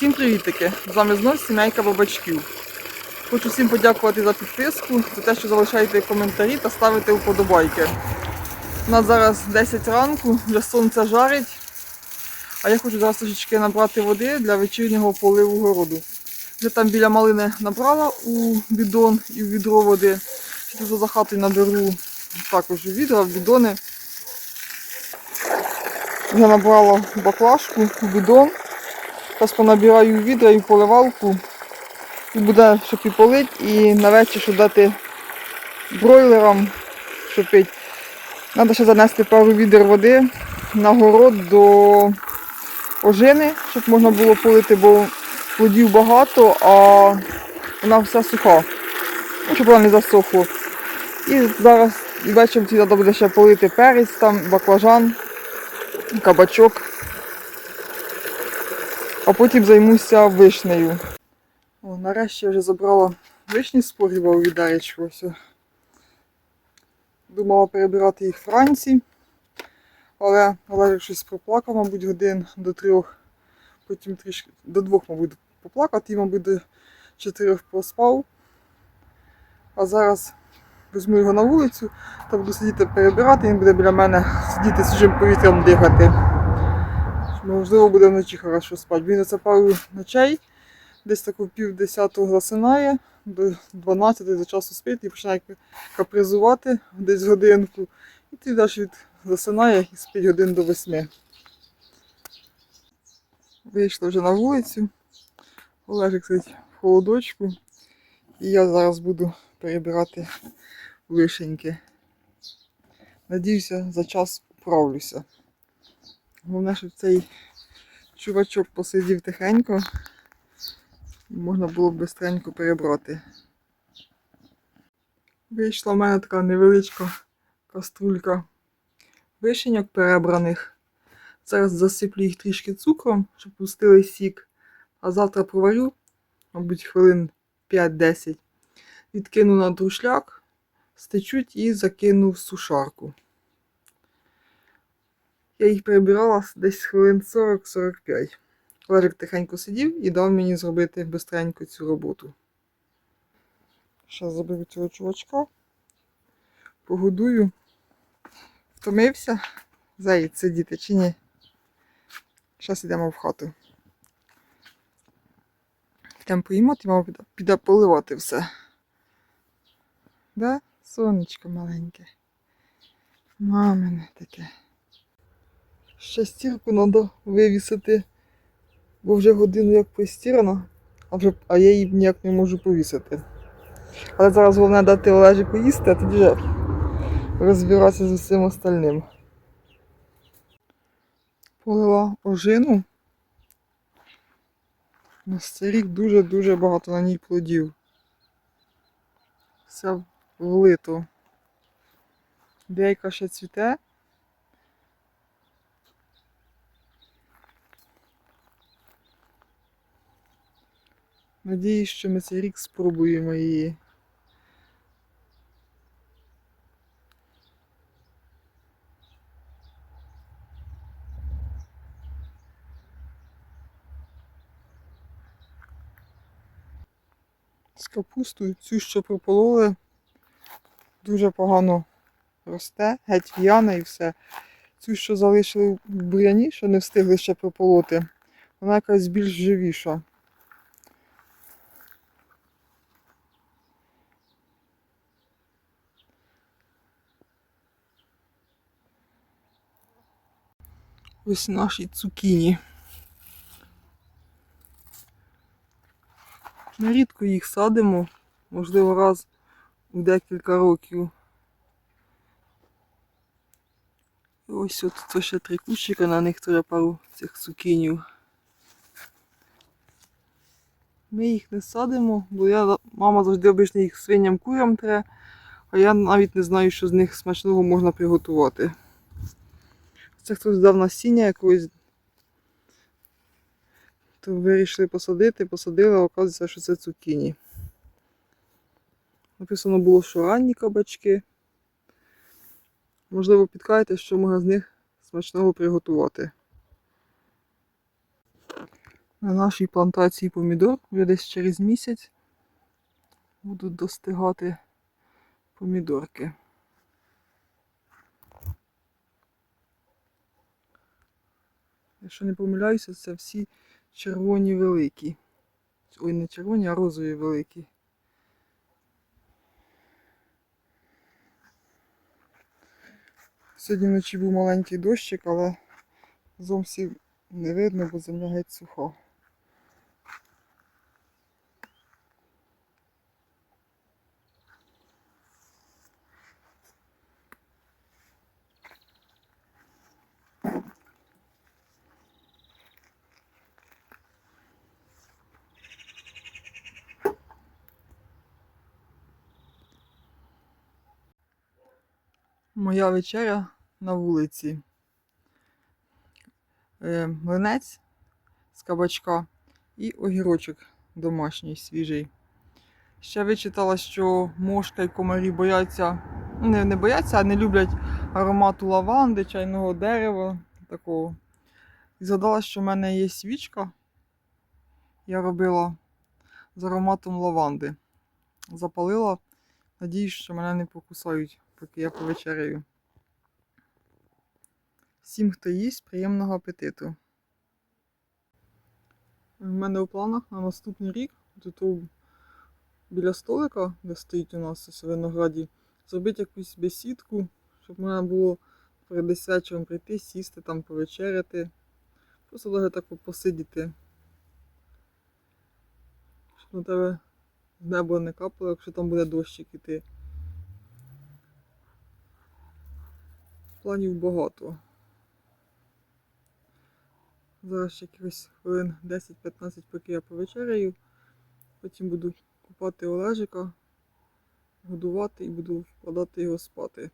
Всім привітики! З вами знов сімейка бабачків. Хочу всім подякувати за підписку, за те, що залишаєте коментарі та ставите вподобайки. У нас зараз 10 ранку, вже сонце жарить, а я хочу зараз трошечки набрати води для вечірнього поливу городу. Вже там біля малини набрала у бідон і в відро води. Тут за хатою наберу також у відра, в бідони. Я набрала баклажку, в бідон. Зараз понабираю відра і в поливалку. І буде, щоб і полить, і на вечір, щоб дати бройлерам, щоб пить. Треба ще занести пару відер води на город до ожини, щоб можна було полити, бо плодів багато, а вона вся суха. Ну, щоб вона не засохла. І зараз і ці треба буде ще полити перець, там, баклажан, кабачок. А потім займуся вишнею. О, нарешті я вже забрала вишні з погріба у. Ось. Думала перебирати їх вранці, але Олежик щось проплакав, мабуть, годин до трьох, потім трішки до двох, мабуть, поплакати, і, мабуть, до чотирьох проспав. А зараз візьму його на вулицю та буду сидіти перебирати, він буде біля мене сидіти свіжим повітрям дихати. Можливо, буде вночі хорошо спати. Він оце пару ночей, десь таку пів десятого засинає, до 12 за часу спить і починає капризувати десь годинку. І тоді далі від засинає і спить годин до восьми. Вийшла вже на вулицю. Олежик сидить в холодочку. І я зараз буду перебирати вишеньки. Надіюся, за час управлюся. Головне, щоб цей чувачок посидів тихенько, і можна було б бистренько перебрати. Вийшла в мене така невеличка каструлька вишеньок перебраних. Зараз засиплю їх трішки цукром, щоб пустили сік. А завтра проварю, мабуть, хвилин 5-10. Відкину на друшляк, стечуть і закину в сушарку. Я їх перебирала десь хвилин 40-45. Олежик тихенько сидів і дав мені зробити бистренько цю роботу. Зараз заберу цього чувачка, погодую. Втомився заїдь сидіти чи ні? Зараз йдемо в хату. Йдемо поїмо, і мама піде поливати все. Да? Сонечко маленьке. Мамине таке. Ще стірку треба вивісити, бо вже годину як постірана, а, вже, а я її ніяк не можу повісити. Але зараз головне дати Олежику їсти, а тоді вже розбиратися з усім остальним. Полила ожину. На цей рік дуже-дуже багато на ній плодів. Все влито. Деяка ще цвіте. Надіюсь, що ми цей рік спробуємо її. З капустою цю, що пропололи, дуже погано росте, геть в'яна і все. Цю, що залишили в буряні, що не встигли ще прополоти, вона якась більш живіша. Ось наші цукіні. Ми рідко їх садимо, можливо, раз у декілька років. І ось от тут ще три кущика, на них теж пару цих цукінів. Ми їх не садимо, бо я, мама завжди обично їх свиням курям тре, а я навіть не знаю, що з них смачного можна приготувати. Це хтось дав насіння якогось, то вирішили посадити, посадили, а оказується, що це цукіні. Написано було, що ранні кабачки. Можливо, підкаєте, що можна з них смачного приготувати. На нашій плантації помідор вже десь через місяць будуть достигати помідорки. Якщо не помиляюся, це всі червоні великі. Ой, не червоні, а розові великі. Сьогодні вночі був маленький дощик, але зовсім не видно, бо земля геть суха. Моя вечеря на вулиці. Е, Млинець з кабачка і огірочок домашній, свіжий. Ще вичитала, що мошка і комарі бояться, не, не бояться, а не люблять аромату лаванди, чайного дерева. такого. І згадала, що в мене є свічка. Я робила з ароматом лаванди. Запалила. Надіюсь, що мене не покусають, поки я повечеряю. Всім, хто їсть, приємного апетиту. У мене у планах на наступний рік тут біля столика, де стоїть у нас у винограді, зробити якусь бесідку, щоб можна було перед десь прийти, сісти там, повечеряти. Просто навіть так посидіти. Щоб на тебе з неба не капало, якщо там буде дощик іти. Планів багато. Зараз ще якихось хвилин 10-15, поки я повечеряю. Потім буду купати Олежика, годувати і буду вкладати його спати.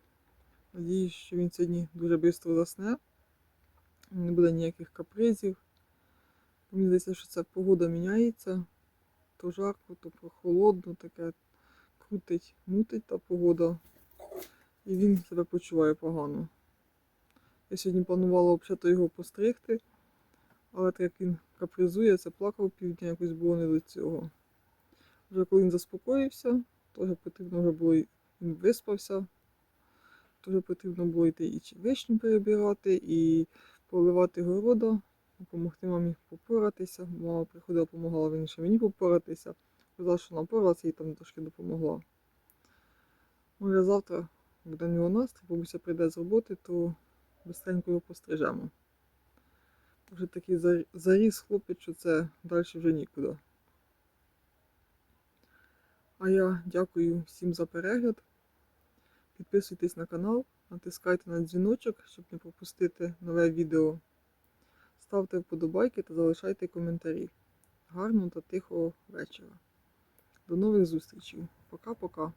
Надіюсь, що він сьогодні дуже швидко засне. Не буде ніяких капризів. Мені здається, що ця погода міняється. То жарко, то прохолодно, таке крутить, мутить та погода. І він себе почуває погано. Я сьогодні планувала взагалі його постригти, але так як він капризує, це плакав півдня, якось було не до цього. Вже коли він заспокоївся, теж потрібно вже було, він виспався, теж потрібно було йти і вишню перебирати, і поливати города, допомогти мамі попоратися. Мама приходила, допомагала він ще мені попоратися. Казала, що напоралася і там трошки допомогла. Може завтра буде в нього настрій, бабуся прийде з роботи, то быстренько його пострижемо. Вже такий за- заріс хлопець, що це далі вже нікуди. А я дякую всім за перегляд. Підписуйтесь на канал, натискайте на дзвіночок, щоб не пропустити нове відео. Ставте вподобайки та залишайте коментарі. Гарного та тихого вечора. До нових зустрічей. Пока-пока.